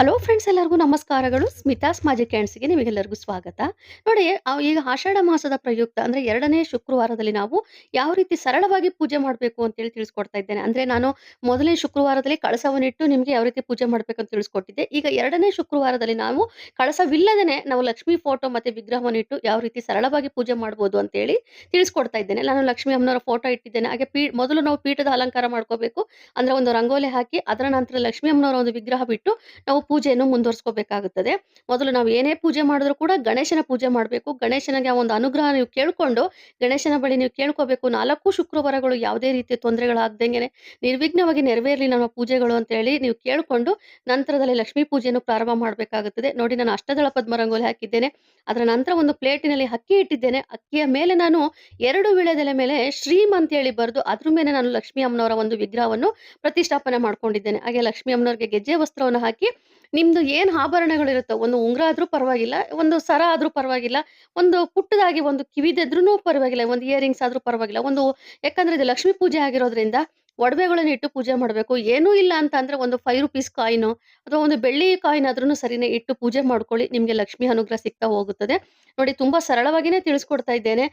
Hello friends ಎಲ್ಲರಿಗೂ ನಮಸ್ಕಾರಗಳು Smitha's magic ಕ್ಯಾಂಡ್ಸ್ಗೆ ನಿಮಗೆಲ್ಲರಿಗೂ ಸ್ವಾಗತ. ನೋಡಿ ಈಗ ಆಷಾಢ ಮಾಸದ ಪ್ರಯುಕ್ತ ಅಂದ್ರೆ ಎರಡನೇ ಶುಕ್ರವಾರದಲ್ಲಿ ನಾವು ಯಾವ ರೀತಿ ಸರಳವಾಗಿ ಪೂಜೆ ಮಾಡಬೇಕು ಅಂತೇಳಿ ತಿಳಿಸ್ಕೊಡ್ತಾ ಇದ್ದೇನೆ. ಅಂದ್ರೆ ನಾನು ಮೊದಲನೇ ಶುಕ್ರವಾರದಲ್ಲಿ ಕಳಸವನ್ನಿಟ್ಟು ನಿಮಗೆ ಯಾವ ರೀತಿ ಪೂಜೆ ಮಾಡಬೇಕು ಅಂತ ತಿಳಿಸ್ಕೊಟ್ಟಿದ್ದೆ. ಈಗ ಎರಡನೇ ಶುಕ್ರವಾರದಲ್ಲಿ ನಾವು ಕಳಸವಿಲ್ಲದೇನೆ ನಾವು ಲಕ್ಷ್ಮಿ ಫೋಟೋ ಮತ್ತೆ ವಿಗ್ರಹವನ್ನಿಟ್ಟು ಯಾವ ರೀತಿ ಸರಳವಾಗಿ ಪೂಜೆ ಮಾಡ್ಬೋದು ಅಂತೇಳಿ ತಿಳಿಸ್ಕೊಡ್ತಾ ಇದ್ದೇನೆ. ನಾನು ಲಕ್ಷ್ಮಿ ಅಮ್ಮನವರ ಫೋಟೋ ಇಟ್ಟಿದ್ದೇನೆ. ಹಾಗೆ ಪೀ, ಮೊದಲು ನಾವು ಪೀಠದ ಅಲಂಕಾರ ಮಾಡ್ಕೋಬೇಕು. ಅಂದ್ರೆ ಒಂದು ರಂಗೋಲಿ ಹಾಕಿ ಅದರ ನಂತರ ಲಕ್ಷ್ಮಿ ಅಮ್ಮನವರ ಒಂದು ವಿಗ್ರಹ ಬಿಟ್ಟು ನಾವು ಪೂಜೆಯನ್ನು ಮುಂದುವರಿಸ್ಕೋಬೇಕಾಗುತ್ತದೆ. ಮೊದಲು ನಾವು ಏನೇ ಪೂಜೆ ಮಾಡಿದ್ರು ಕೂಡ ಗಣೇಶನ ಪೂಜೆ ಮಾಡಬೇಕು. ಗಣೇಶನಿಗೆ ಒಂದು ಅನುಗ್ರಹ ನೀವು ಕೇಳ್ಕೊಂಡು, ಗಣೇಶನ ಬಳಿ ನೀವು ಕೇಳ್ಕೋಬೇಕು. ನಾಲ್ಕು ಶುಕ್ರವಾರಗಳು ಯಾವುದೇ ರೀತಿಯ ತೊಂದರೆಗಳಾಗ್ದಂಗೆ ನಿರ್ವಿಘ್ನವಾಗಿ ನೆರವೇರಲಿ ನಮ್ಮ ಪೂಜೆಗಳು ಅಂತೇಳಿ ನೀವು ಕೇಳಿಕೊಂಡು, ನಂತರದಲ್ಲಿ ಲಕ್ಷ್ಮೀ ಪೂಜೆಯನ್ನು ಪ್ರಾರಂಭ ಮಾಡಬೇಕಾಗುತ್ತದೆ. ನೋಡಿ, ನಾನು ಅಷ್ಟದಳ ಪದ್ಮರಂಗೋಲಿ ಹಾಕಿದ್ದೇನೆ. ಅದರ ನಂತರ ಒಂದು ಪ್ಲೇಟಿನಲ್ಲಿ ಅಕ್ಕಿ ಇಟ್ಟಿದ್ದೇನೆ. ಅಕ್ಕಿಯ ಮೇಲೆ ನಾನು ಎರಡು ವಿಳೆದೆಲೆ ಮೇಲೆ ಶ್ರೀಮ್ ಅಂತೇಳಿ ಬರೆದು, ಅದ್ರ ಮೇಲೆ ನಾನು ಲಕ್ಷ್ಮೀ ಅಮ್ಮನವರ ಒಂದು ವಿಗ್ರಹವನ್ನು ಪ್ರತಿಷ್ಠಾಪನೆ ಮಾಡ್ಕೊಂಡಿದ್ದೇನೆ. ಹಾಗೆ ಲಕ್ಷ್ಮೀ ಅಮ್ಮನವರಿಗೆ ಗೆಜ್ಜೆ ವಸ್ತ್ರವನ್ನು ಹಾಕಿ ನಿಮ್ದು ಏನ್ ಆಭರಣಗಳಿರುತ್ತೋ ಒಂದು ಉಂಗುರ ಆದ್ರೂ ಪರವಾಗಿಲ್ಲ, ಒಂದು ಸರ ಆದ್ರೂ ಪರವಾಗಿಲ್ಲ, ಒಂದು ಪುಟ್ಟದಾಗಿ ಒಂದು ಕಿವಿದೆದ್ರೂ ಪರವಾಗಿಲ್ಲ, ಒಂದು ಇಯರಿಂಗ್ಸ್ ಆದ್ರೂ ಪರವಾಗಿಲ್ಲ. ಒಂದು ಯಾಕಂದ್ರೆ ಇದು ಲಕ್ಷ್ಮೀ ಪೂಜೆ ಆಗಿರೋದ್ರಿಂದ ಒಡವೆಗಳನ್ನ ಇಟ್ಟು ಪೂಜೆ ಮಾಡಬೇಕು. ಏನೂ ಇಲ್ಲ ಅಂತ ಅಂದ್ರೆ ಒಂದು ₹5 ಕಾಯಿನು ಅಥವಾ ಒಂದು ಬೆಳ್ಳಿ ಕಾಯಿನ್ ಆದ್ರೂ ಸರಿನೇ ಇಟ್ಟು ಪೂಜೆ ಮಾಡ್ಕೊಳ್ಳಿ. ನಿಮ್ಗೆ ಲಕ್ಷ್ಮಿ ಅನುಗ್ರಹ ಸಿಗ್ತಾ ಹೋಗುತ್ತದೆ. ನೋಡಿ ತುಂಬಾ ಸರಳವಾಗಿನೇ ತಿಳಿಸ್ಕೊಡ್ತಾ ಇದ್ದೇನೆ.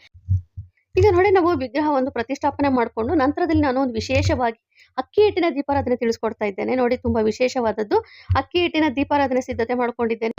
ಈಗ ನೋಡಿ ನಾವು ವಿಗ್ರಹ ಒಂದು ಪ್ರತಿಷ್ಠಾಪನೆ ಮಾಡ್ಕೊಂಡು ನಂತರದಲ್ಲಿ ನಾನು ಒಂದು ವಿಶೇಷವಾಗಿ ಅಕ್ಕಿ ಹಿಟ್ಟಿನ ದೀಪಾರಾಧನೆ ತಿಳಿಸ್ಕೊಡ್ತಾ ಇದ್ದೇನೆ. ನೋಡಿ ತುಂಬಾ ವಿಶೇಷವಾದದ್ದು. ಅಕ್ಕಿ ಹಿಟ್ಟಿನ ದೀಪಾರಾಧನೆ ಸಿದ್ಧತೆ ಮಾಡ್ಕೊಂಡಿದ್ದೇನೆ.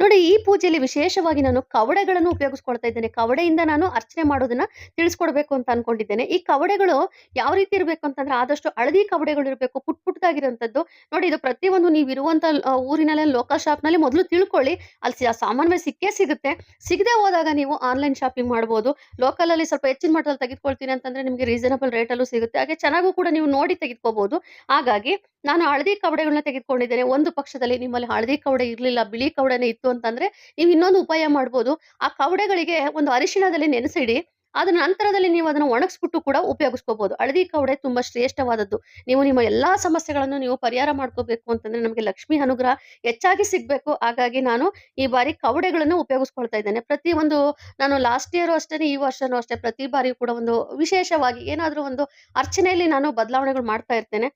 ನೋಡಿ, ಈ ಪೂಜೆಯಲ್ಲಿ ವಿಶೇಷವಾಗಿ ನಾನು ಕವಡೆಗಳನ್ನು ಉಪಯೋಗಿಸ್ಕೊಳ್ತಾ ಇದ್ದೇನೆ. ಕವಡೆಯಿಂದ ನಾನು ಅರ್ಚನೆ ಮಾಡೋದನ್ನ ತಿಳಿಸ್ಕೊಡ್ಬೇಕು ಅಂತ ಅನ್ಕೊಂಡಿದ್ದೇನೆ. ಈ ಕವಡೆಗಳು ಯಾವ ರೀತಿ ಇರಬೇಕು ಅಂತಂದ್ರೆ ಆದಷ್ಟು ಹಳದಿ ಕವಡೆಗಳು ಇರಬೇಕು, ಪುಟ್ ಪುಟ್ಟದಾಗಿರೋಂಥದ್ದು. ನೋಡಿ, ಇದು ಪ್ರತಿಯೊಂದು ನೀವು ಇರುವಂತ ಊರಿನಲ್ಲೇ ಲೋಕಲ್ ಶಾಪ್‌ನಲ್ಲಿ ಮೊದಲು ತಿಳ್ಕೊಳ್ಳಿ. ಅಲ್ಲಿ ಸಾಮಾನ್ಯ ಸಿಕ್ಕೇ ಸಿಗುತ್ತೆ. ಸಿಗದೆ ಹೋದಾಗ ನೀವು ಆನ್‌ಲೈನ್ ಶಾಪಿಂಗ್ ಮಾಡ್ಬೋದು. ಲೋಕಲಲ್ಲಿ ಸ್ವಲ್ಪ ಹೆಚ್ಚಿನ ಮಟ್ಟದಲ್ಲಿ ತೆಗೆದುಕೊಳ್ತೀನಿ ಅಂತಂದ್ರೆ ನಿಮಗೆ ರೀಸನಬಲ್ ರೇಟಲ್ಲೂ ಸಿಗುತ್ತೆ. ಹಾಗೆ ಚೆನ್ನಾಗೂ ಕೂಡ ನೀವು ನೋಡಿ ತೆಗೆದುಕೋಬಹುದು. ಹಾಗಾಗಿ ನಾನು ಹಳದಿ ಕವಡೆಗಳನ್ನ ತೆಗೆದುಕೊಂಡಿದ್ದೇನೆ. ಒಂದು ಪಕ್ಷದಲ್ಲಿ ನಿಮ್ಮಲ್ಲಿ ಹಳದಿ ಕವಡೆ ಇರಲಿಲ್ಲ, ಬಿಳಿ ಕವಡೆನೇ ಇತ್ತು ಅಂತಂದ್ರೆ ನೀವು ಇನ್ನೊಂದು ಉಪಾಯ ಮಾಡ್ಬೋದು. ಆ ಕವಡೆಗಳಿಗೆ ಒಂದು ಅರಿಶಿಣದಲ್ಲಿ ನೆನೆಸಿಡಿ. ಅದರ ನಂತರದಲ್ಲಿ ನೀವು ಅದನ್ನು ಒಣಗಿಸ್ಬಿಟ್ಟು ಕೂಡ ಉಪಯೋಗಿಸ್ಕೋಬಹುದು. ಹಳದಿ ಕವಡೆ ತುಂಬಾ ಶ್ರೇಷ್ಠವಾದದ್ದು. ನೀವು ನಿಮ್ಮ ಎಲ್ಲಾ ಸಮಸ್ಯೆಗಳನ್ನು ನೀವು ಪರಿಹಾರ ಮಾಡ್ಕೋಬೇಕು ಅಂತಂದ್ರೆ ನಮಗೆ ಲಕ್ಷ್ಮಿ ಅನುಗ್ರಹ ಹೆಚ್ಚಾಗಿ ಸಿಗ್ಬೇಕು. ಹಾಗಾಗಿ ನಾನು ಈ ಬಾರಿ ಕವಡೆಗಳನ್ನು ಉಪಯೋಗಿಸ್ಕೊಳ್ತಾ ಇದ್ದೇನೆ. ಪ್ರತಿ ಒಂದು ನಾನು ಲಾಸ್ಟ್ ಇಯರ್ ಅಷ್ಟೇ, ಈ ವರ್ಷನೂ ಅಷ್ಟೇ ಪ್ರತಿ ಬಾರಿಯೂ ಕೂಡ ಒಂದು ವಿಶೇಷವಾಗಿ ಏನಾದರೂ ಒಂದು ಅರ್ಚನೆಯಲ್ಲಿ ನಾನು ಬದಲಾವಣೆಗಳು ಮಾಡ್ತಾ ಇರ್ತೇನೆ.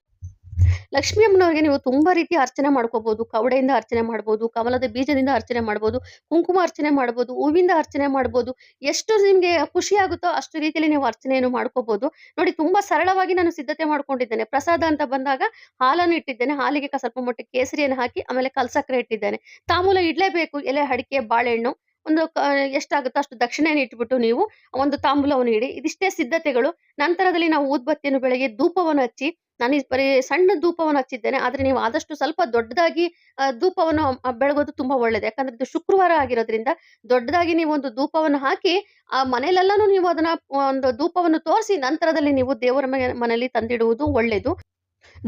ಲಕ್ಷ್ಮಿ ಅಮ್ಮನವರಿಗೆ ನೀವು ತುಂಬಾ ರೀತಿ ಅರ್ಚನೆ ಮಾಡ್ಕೋಬಹುದು. ಕವಡೆಯಿಂದ ಅರ್ಚನೆ ಮಾಡ್ಬೋದು, ಕಮಲದ ಬೀಜದಿಂದ ಅರ್ಚನೆ ಮಾಡ್ಬೋದು, ಕುಂಕುಮ ಅರ್ಚನೆ ಮಾಡ್ಬೋದು, ಹೂವಿಂದ ಅರ್ಚನೆ ಮಾಡ್ಬೋದು. ಎಷ್ಟು ನಿಮ್ಗೆ ಖುಷಿ ಆಗುತ್ತೋ ಅಷ್ಟು ರೀತಿಯಲ್ಲಿ ನೀವು ಅರ್ಚನೆಯನ್ನು ಮಾಡ್ಕೋಬಹುದು. ನೋಡಿ ತುಂಬಾ ಸರಳವಾಗಿ ನಾನು ಸಿದ್ಧತೆ ಮಾಡ್ಕೊಂಡಿದ್ದೇನೆ. ಪ್ರಸಾದ ಅಂತ ಬಂದಾಗ ಹಾಲನ್ನು ಇಟ್ಟಿದ್ದೇನೆ. ಹಾಲಿಗೆ ಸ್ವಲ್ಪ ಮಟ್ಟಿಗೆ ಕೇಸರಿಯನ್ನು ಹಾಕಿ ಆಮೇಲೆ ಕಲ್ಸಕ್ಕರೆ ಇಟ್ಟಿದ್ದೇನೆ. ತಾಮೂಲ ಇಡ್ಲೇಬೇಕು. ಎಲೆ, ಅಡಿಕೆ, ಬಾಳೆಹಣ್ಣು ಒಂದು ಎಷ್ಟಾಗುತ್ತೋ ಅಷ್ಟು ದಕ್ಷಿಣೆಯನ್ನು ಇಟ್ಬಿಟ್ಟು ನೀವು ಒಂದು ತಾಂಬೂಲವನ್ನು ಇಡಿ. ಇದಿಷ್ಟೇ ಸಿದ್ಧತೆಗಳು. ನಂತರದಲ್ಲಿ ನಾವು ಊದ್ಬತ್ತಿಯನ್ನು ಬೆಳಗ್ಗೆ ಧೂಪವನ್ನು ಹಚ್ಚಿ ನಾನು ಬರೀ ಸಣ್ಣ ಧೂಪವನ್ನು ಹಚ್ಚಿದ್ದೇನೆ. ಆದರೆ ನೀವು ಆದಷ್ಟು ಸ್ವಲ್ಪ ದೊಡ್ಡದಾಗಿ ಧೂಪವನ್ನು ಬೆಳಗೋದು ತುಂಬಾ ಒಳ್ಳೇದು ಯಾಕಂದ್ರೆ ಇದು ಶುಕ್ರವಾರ ಆಗಿರೋದ್ರಿಂದ ದೊಡ್ಡದಾಗಿ ನೀವು ಒಂದು ಧೂಪವನ್ನು ಹಾಕಿ, ಆ, ಮನೆಯಲ್ಲೆಲ್ಲಾನು ನೀವು ಅದನ್ನ ಒಂದು ಧೂಪವನ್ನು ತೋರಿಸಿ ನಂತರದಲ್ಲಿ ನೀವು ದೇವರ ಮನೆ, ಮನೆಯಲ್ಲಿ ತಂದಿಡುವುದು ಒಳ್ಳೆಯದು.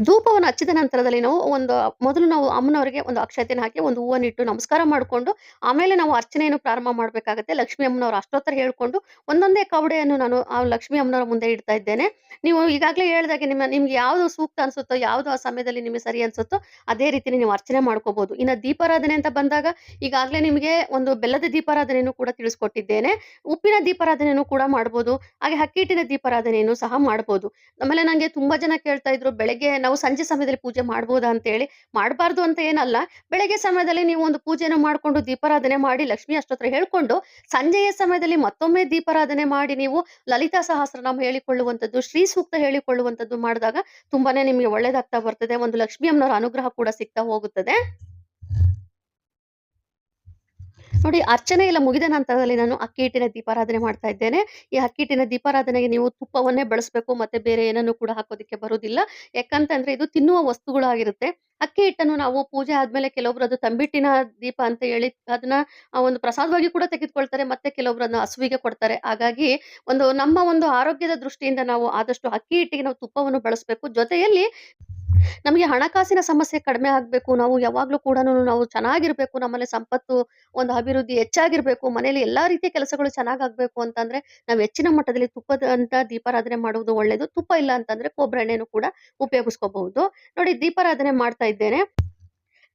ಧೂಪವನ್ನು ಹಚ್ಚಿದ ನಂತರದಲ್ಲಿ ನಾವು ಒಂದು, ಮೊದಲು ನಾವು ಅಮ್ಮನವರಿಗೆ ಒಂದು ಅಕ್ಷತೆಯನ್ನು ಹಾಕಿ, ಒಂದು ಹೂವನ್ನು ಇಟ್ಟು ನಮಸ್ಕಾರ ಮಾಡಿಕೊಂಡು, ಆಮೇಲೆ ನಾವು ಅರ್ಚನೆಯನ್ನು ಪ್ರಾರಂಭ ಮಾಡಬೇಕಾಗುತ್ತೆ. ಲಕ್ಷ್ಮೀ ಅಮ್ಮನವರು ಅಷ್ಟೋತ್ತರ ಹೇಳ್ಕೊಂಡು, ಒಂದೊಂದೇ ಕವಡೆಯನ್ನು ನಾನು ಆ ಲಕ್ಷ್ಮೀ ಅಮ್ಮನವರ ಮುಂದೆ ಇಡ್ತಾ ಇದ್ದೇನೆ. ನೀವು ಈಗಾಗಲೇ ಹೇಳ್ದಾಗೆ ನಿಮ್ಮ, ನಿಮ್ಗೆ ಯಾವುದು ಸೂಕ್ತ ಅನಿಸುತ್ತೋ, ಯಾವುದು ಆ ಸಮಯದಲ್ಲಿ ನಿಮಗೆ ಸರಿ ಅನ್ಸುತ್ತೋ, ಅದೇ ರೀತಿಯಲ್ಲಿ ನೀವು ಅರ್ಚನೆ ಮಾಡ್ಕೋಬಹುದು. ಇನ್ನು ದೀಪಾರಾಧನೆ ಅಂತ ಬಂದಾಗ, ಈಗಾಗಲೇ ನಿಮಗೆ ಒಂದು ಬೆಲ್ಲದ ದೀಪಾರಾಧನೆಯನ್ನು ಕೂಡ ತಿಳಿಸ್ಕೊಟ್ಟಿದ್ದೇನೆ. ಉಪ್ಪಿನ ದೀಪಾರಾಧನೆಯನ್ನು ಕೂಡ ಮಾಡ್ಬೋದು. ಹಾಗೆ ಹಕ್ಕಿಟ್ಟಿನ ದೀಪಾರಾಧನೆಯನ್ನು ಸಹ ಮಾಡ್ಬೋದು. ಆಮೇಲೆ ನನಗೆ ತುಂಬಾ ಜನ ಕೇಳ್ತಾ ಇದ್ರು, ಬೆಳಗ್ಗೆ ನಾವು ಸಂಜೆ ಸಮಯದಲ್ಲಿ ಪೂಜೆ ಮಾಡ್ಬೋದಾ ಅಂತೇಳಿ. ಮಾಡಬಾರ್ದು ಅಂತ ಏನಲ್ಲ. ಬೆಳಗ್ಗೆ ಸಮಯದಲ್ಲಿ ನೀವು ಒಂದು ಪೂಜೆನ ಮಾಡ್ಕೊಂಡು ದೀಪಾರಾಧನೆ ಮಾಡಿ ಲಕ್ಷ್ಮಿ ಅಷ್ಟೋತ್ರ ಹೇಳ್ಕೊಂಡು ಸಂಜೆಯ ಸಮಯದಲ್ಲಿ ಮತ್ತೊಮ್ಮೆ ದೀಪಾರಾಧನೆ ಮಾಡಿ ನೀವು ಲಲಿತಾ ಸಹಸ್ರನಾಮ ಹೇಳಿಕೊಳ್ಳುವಂಥದ್ದು, ಶ್ರೀ ಸೂಕ್ತ ಹೇಳಿಕೊಳ್ಳುವಂಥದ್ದು ಮಾಡಿದಾಗ ತುಂಬಾನೇ ನಿಮಗೆ ಒಳ್ಳೇದಾಗ್ತಾ ಬರ್ತದೆ. ಒಂದು ಲಕ್ಷ್ಮಿ ಅಮ್ಮನವರ ಅನುಗ್ರಹ ಕೂಡ ಸಿಗ್ತಾ ಹೋಗುತ್ತದೆ. ನೋಡಿ ಅರ್ಚನೆ ಎಲ್ಲ ಮುಗಿದ ನಂತರದಲ್ಲಿ ನಾನು ಅಕ್ಕಿ ಹಿಟ್ಟಿನ ದೀಪಾರಾಧನೆ ಮಾಡ್ತಾ ಇದ್ದೇನೆ. ಈ ಅಕ್ಕಿ ಹಿಟ್ಟಿನ ದೀಪಾರಾಧನೆಗೆ ನೀವು ತುಪ್ಪವನ್ನೇ ಬಳಸಬೇಕು. ಮತ್ತೆ ಬೇರೆ ಏನನ್ನು ಕೂಡ ಹಾಕೋದಕ್ಕೆ ಬರುವುದಿಲ್ಲ. ಯಾಕಂತಂದ್ರೆ ಇದು ತಿನ್ನುವ ವಸ್ತುಗಳಾಗಿರುತ್ತೆ ಅಕ್ಕಿ ಹಿಟ್ಟನ್ನು ನಾವು ಪೂಜೆ ಆದ್ಮೇಲೆ ಕೆಲವೊಬ್ರು ಅದು ತಂಬಿಟ್ಟಿನ ದೀಪ ಅಂತ ಹೇಳಿ ಅದನ್ನ ಆ ಒಂದು ಪ್ರಸಾದವಾಗಿ ಕೂಡ ತೆಗೆದುಕೊಳ್ತಾರೆ. ಮತ್ತೆ ಕೆಲವೊಬ್ರು ಅದನ್ನ ಹಸುವಿಗೆ ಕೊಡ್ತಾರೆ. ಹಾಗಾಗಿ ಒಂದು ನಮ್ಮ ಒಂದು ಆರೋಗ್ಯದ ದೃಷ್ಟಿಯಿಂದ ನಾವು ಆದಷ್ಟು ಅಕ್ಕಿ ಹಿಟ್ಟಿಗೆ ನಾವು ತುಪ್ಪವನ್ನು ಬಳಸಬೇಕು. ಜೊತೆಯಲ್ಲಿ ನಮಗೆ ಹಣಕಾಸಿನ ಸಮಸ್ಯೆ ಕಡಿಮೆ ಆಗ್ಬೇಕು. ನಾವು ಯಾವಾಗ್ಲೂ ಕೂಡನು ನಾವು ಚೆನ್ನಾಗಿರ್ಬೇಕು. ನಮ್ಮಲ್ಲಿ ಸಂಪತ್ತು ಒಂದು ಅಭಿವೃದ್ಧಿ ಹೆಚ್ಚಾಗಿರ್ಬೇಕು. ಮನೆಯಲ್ಲಿ ಎಲ್ಲಾ ರೀತಿಯ ಕೆಲಸಗಳು ಚೆನ್ನಾಗಾಗಬೇಕು ಅಂತಂದ್ರೆ ನಾವು ಹೆಚ್ಚಿನ ಮಟ್ಟದಲ್ಲಿ ತುಪ್ಪದಂತ ದೀಪಾರಾಧನೆ ಮಾಡುವುದು ಒಳ್ಳೆಯದು. ತುಪ್ಪ ಇಲ್ಲ ಅಂತಂದ್ರೆ ಕೊಬ್ಬರಿ ಎಣ್ಣೆನೂ ಕೂಡ ಉಪಯೋಗಿಸ್ಕೋಬಹುದು. ನೋಡಿ ದೀಪಾರಾಧನೆ ಮಾಡ್ತಾ ಇದ್ದೇನೆ.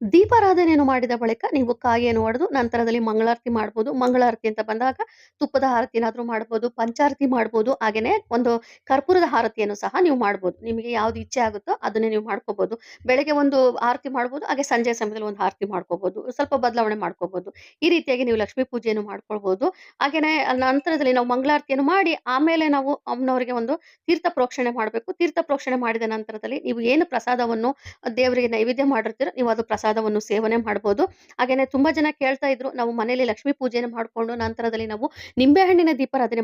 ದೀಪಾರಾಧನೆಯನ್ನು ಮಾಡಿದ ಬಳಿಕ ನೀವು ಕಾಯಿಯನ್ನು ಹೊಡೆದು ನಂತರದಲ್ಲಿ ಮಂಗಳಾರತಿ ಮಾಡ್ಬೋದು. ಮಂಗಳಾರತಿ ಅಂತ ಬಂದಾಗ ತುಪ್ಪದ ಆರತಿನಾದ್ರೂ ಮಾಡ್ಬೋದು, ಪಂಚಾರತಿ ಮಾಡ್ಬೋದು ಹಾಗೆಯೇ ಒಂದು ಕರ್ಪೂರದ ಆರತಿಯನ್ನು ಸಹ ನೀವು ಮಾಡ್ಬೋದು. ನಿಮಗೆ ಯಾವ್ದು ಇಚ್ಛೆ ಆಗುತ್ತೋ ಅದನ್ನೇ ನೀವು ಮಾಡ್ಕೋಬಹುದು ಬೆಳಗ್ಗೆ ಒಂದು ಆರತಿ ಮಾಡ್ಬೋದು, ಹಾಗೆ ಸಂಜೆ ಸಮಯದಲ್ಲಿ ಒಂದು ಆರತಿ ಮಾಡ್ಕೋಬಹುದು ಸ್ವಲ್ಪ ಬದಲಾವಣೆ ಮಾಡ್ಕೋಬಹುದು ಈ ರೀತಿಯಾಗಿ ನೀವು ಲಕ್ಷ್ಮೀ ಪೂಜೆಯನ್ನು ಮಾಡ್ಕೊಳ್ಬಹುದು ಹಾಗೆಯೇ ನಂತರದಲ್ಲಿ ನಾವು ಮಂಗಳಾರತಿಯನ್ನು ಮಾಡಿ ಆಮೇಲೆ ನಾವು ಅಮ್ಮನವರಿಗೆ ಒಂದು ತೀರ್ಥ ಪ್ರೋಕ್ಷಣೆ ಮಾಡಬೇಕು. ತೀರ್ಥ ಪ್ರೋಕ್ಷಣೆ ಮಾಡಿದ ನಂತರದಲ್ಲಿ ನೀವು ಏನು ಪ್ರಸಾದವನ್ನು ದೇವರಿಗೆ ನೈವೇದ್ಯ ಮಾಡಿರ್ತೀರೋ ನೀವು ಅದು ಪ್ರಸಾದವನ್ನು ಸೇವನೆ ಮಾಡ್ಬೋದು. ಹಾಗೇನೇ ತುಂಬಾ ಜನ ಕೇಳ್ತಾ ಇದ್ರು, ನಾವು ಮನೆಯಲ್ಲಿ ಲಕ್ಷ್ಮೀ ಪೂಜೆಯನ್ನು ಮಾಡ್ಕೊಂಡು ನಂತರದಲ್ಲಿ ನಾವು ನಿಂಬೆಹಣ್ಣಿನ ದೀಪಾರಾಧನೆ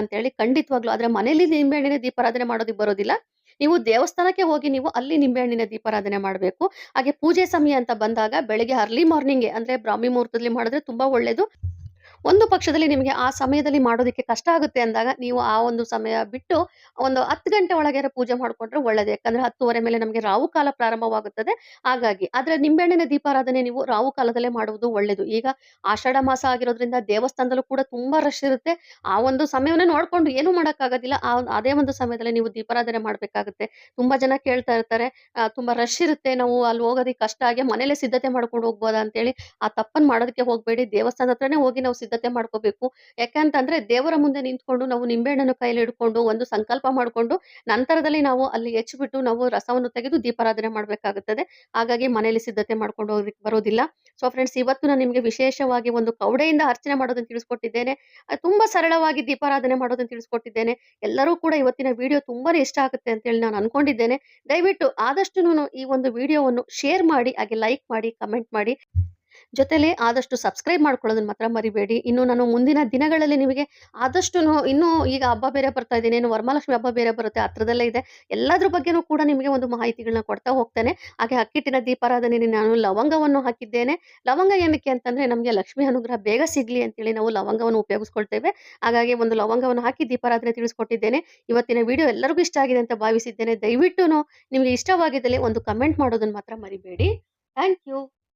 ಅಂತ ಹೇಳಿ ಖಂಡಿತವಾಗ್ಲೂ, ಆದ್ರೆ ಮನೆಯಲ್ಲಿ ನಿಂಬೆಹಣ್ಣಿನ ದೀಪಾರಾಧನೆ ಮಾಡೋದಕ್ಕೆ ಬರೋದಿಲ್ಲ. ನೀವು ದೇವಸ್ಥಾನಕ್ಕೆ ಹೋಗಿ ನೀವು ಅಲ್ಲಿ ನಿಂಬೆಹಣ್ಣಿನ ದೀಪಾರಾಧನೆ ಮಾಡಬೇಕು. ಹಾಗೆ ಪೂಜೆ ಸಮಯ ಅಂತ ಬಂದಾಗ ಬೆಳಗ್ಗೆ ಅರ್ಲಿ ಮಾರ್ನಿಂಗ್ ಅಂದ್ರೆ ಬ್ರಾಹ್ಮಿ ಮುಹೂರ್ತದಲ್ಲಿ ಮಾಡಿದ್ರೆ ತುಂಬಾ ಒಳ್ಳೇದು. ಒಂದು ಪಕ್ಷದಲ್ಲಿ ನಿಮಗೆ ಆ ಸಮಯದಲ್ಲಿ ಮಾಡೋದಕ್ಕೆ ಕಷ್ಟ ಆಗುತ್ತೆ ಅಂದಾಗ ನೀವು ಆ ಒಂದು ಸಮಯ ಬಿಟ್ಟು ಒಂದು 10 ಗಂಟೆ ಒಳಗೆ ಪೂಜೆ ಮಾಡ್ಕೊಂಡ್ರೆ ಒಳ್ಳೇದು. ಯಾಕಂದ್ರೆ 10:30 ಮೇಲೆ ನಮಗೆ ರಾಹು ಕಾಲ ಪ್ರಾರಂಭವಾಗುತ್ತದೆ. ಹಾಗಾಗಿ ಆದ್ರೆ ನಿಂಬೆಹಣ್ಣಿನ ದೀಪಾರಾಧನೆ ನೀವು ರಾಹು ಕಾಲದಲ್ಲೇ ಮಾಡುವುದು ಒಳ್ಳೇದು. ಈಗ ಆಷಾಢ ಮಾಸ ಆಗಿರೋದ್ರಿಂದ ದೇವಸ್ಥಾನದಲ್ಲೂ ಕೂಡ ತುಂಬಾ ರಶ್ ಇರುತ್ತೆ. ಆ ಒಂದು ಸಮಯವನ್ನ ನೋಡ್ಕೊಂಡು ಏನು ಮಾಡೋಕ್ಕಾಗೋದಿಲ್ಲ ಆ ಅದೇ ಒಂದು ಸಮಯದಲ್ಲಿ ನೀವು ದೀಪಾರಾಧನೆ ಮಾಡಬೇಕಾಗುತ್ತೆ ತುಂಬಾ ಜನ ಕೇಳ್ತಾ ಇರ್ತಾರೆ ತುಂಬಾ ರಶ್ ಇರುತ್ತೆ. ನಾವು ಅಲ್ಲಿ ಹೋಗೋದಕ್ಕೆ ಕಷ್ಟ ಆಗಿ ಮನೇಲೆ ಸಿದ್ಧತೆ ಮಾಡ್ಕೊಂಡು ಹೋಗ್ಬೋದಾ ಅಂತೇಳಿ. ಆ ತಪ್ಪನ್ನ ಮಾಡೋದಕ್ಕೆ ಹೋಗ್ಬೇಡಿ. ದೇವಸ್ಥಾನದ ಹತ್ರನೇ ಹೋಗಿ ನಾವು ಸಿದ್ಧತೆ ಮಾಡ್ಕೋಬೇಕು. ಯಾಕಂತಂದ್ರೆ ದೇವರ ಮುಂದೆ ನಿಂತ್ಕೊಂಡು ನಾವು ನಿಂಬೆಹಣ್ಣನ್ನು ಕೈಯಲ್ಲಿ ಹಿಡ್ಕೊಂಡು ಒಂದು ಸಂಕಲ್ಪ ಮಾಡ್ಕೊಂಡು ನಂತರದಲ್ಲಿ ನಾವು ಅಲ್ಲಿ ಹೆಚ್ಚಿಬಿಟ್ಟು ನಾವು ರಸವನ್ನು ತೆಗೆದು ದೀಪಾರಾಧನೆ ಮಾಡ್ಬೇಕಾಗುತ್ತದೆ. ಹಾಗಾಗಿ ಮನೆಯಲ್ಲಿ ಸಿದ್ಧತೆ ಮಾಡ್ಕೊಂಡು ಹೋಗ್ಲಿಕ್ಕೆ ಬರೋದಿಲ್ಲ. ಸೊ ಫ್ರೆಂಡ್ಸ್ ಇವತ್ತು ನಾನು ನಿಮಗೆ ವಿಶೇಷವಾಗಿ ಒಂದು ಕವಡೆಯಿಂದ ಅರ್ಚನೆ ಮಾಡೋದನ್ನು ತಿಳಿಸ್ಕೊಟ್ಟಿದ್ದೇನೆ. ತುಂಬಾ ಸರಳವಾಗಿ ದೀಪಾರಾಧನೆ ಮಾಡೋದನ್ನು ತಿಳಿಸ್ಕೊಟ್ಟಿದ್ದೇನೆ. ಎಲ್ಲರೂ ಕೂಡ ಇವತ್ತಿನ ವಿಡಿಯೋ ತುಂಬಾನೇ ಇಷ್ಟ ಆಗುತ್ತೆ ಅಂತೇಳಿ ನಾನು ಅನ್ಕೊಂಡಿದ್ದೇನೆ. ದಯವಿಟ್ಟು ಆದಷ್ಟುನು ಈ ಒಂದು ವಿಡಿಯೋವನ್ನು ಶೇರ್ ಮಾಡಿ ಹಾಗೆ ಲೈಕ್ ಮಾಡಿ, ಕಮೆಂಟ್ ಮಾಡಿ. ಜೊತೆಲಿ ಆದಷ್ಟು ಸಬ್ಸ್ಕ್ರೈಬ್ ಮಾಡ್ಕೊಳ್ಳೋದನ್ನ ಮಾತ್ರ ಮರಿಬೇಡಿ. ಇನ್ನು ನಾನು ಮುಂದಿನ ದಿನಗಳಲ್ಲಿ ನಿಮಗೆ ಆದಷ್ಟು ಇನ್ನೂ ಈಗ ಹಬ್ಬ ಬೇರೆ ಬರ್ತಾ ಇದ್ದೀನಿ ಏನು ವರಮಹಾಲಕ್ಷ್ಮಿ ಹಬ್ಬ ಬೇರೆ ಬರುತ್ತೆ. ಹತ್ರದಲ್ಲೇ ಇದೆ. ಎಲ್ಲದ್ರ ಬಗ್ಗೆನೂ ಕೂಡ ನಿಮಗೆ ಒಂದು ಮಾಹಿತಿಗಳನ್ನ ಕೊಡ್ತಾ ಹೋಗ್ತೇನೆ. ಹಾಗೆ ಅಕ್ಕಿಟ್ಟಿನ ದೀಪಾರಾಧನೆ ನಾನು ಲವಂಗವನ್ನು ಹಾಕಿದ್ದೇನೆ. ಲವಂಗ ಏನಕ್ಕೆ ಅಂತಂದ್ರೆ ನಮಗೆ ಲಕ್ಷ್ಮಿ ಅನುಗ್ರಹ ಬೇಗ ಸಿಗ್ಲಿ ಅಂತೇಳಿ ನಾವು ಲವಂಗವನ್ನು ಉಪಯೋಗಿಸ್ಕೊಳ್ತೇವೆ. ಹಾಗಾಗಿ ಒಂದು ಲವಂಗವನ್ನು ಹಾಕಿ ದೀಪಾರಾಧನೆ ತಿಳಿಸ್ಕೊಟ್ಟಿದ್ದೇನೆ. ಇವತ್ತಿನ ವಿಡಿಯೋ ಎಲ್ಲರಿಗೂ ಇಷ್ಟ ಆಗಿದೆ ಅಂತ ಭಾವಿಸಿದ್ದೇನೆ. ದಯವಿಟ್ಟು ನಿಮಗೆ ಇಷ್ಟವಾಗಿದ್ದಲ್ಲಿ ಒಂದು ಕಮೆಂಟ್ ಮಾಡೋದನ್ನು ಮಾತ್ರ ಮರಿಬೇಡಿ. Thank you.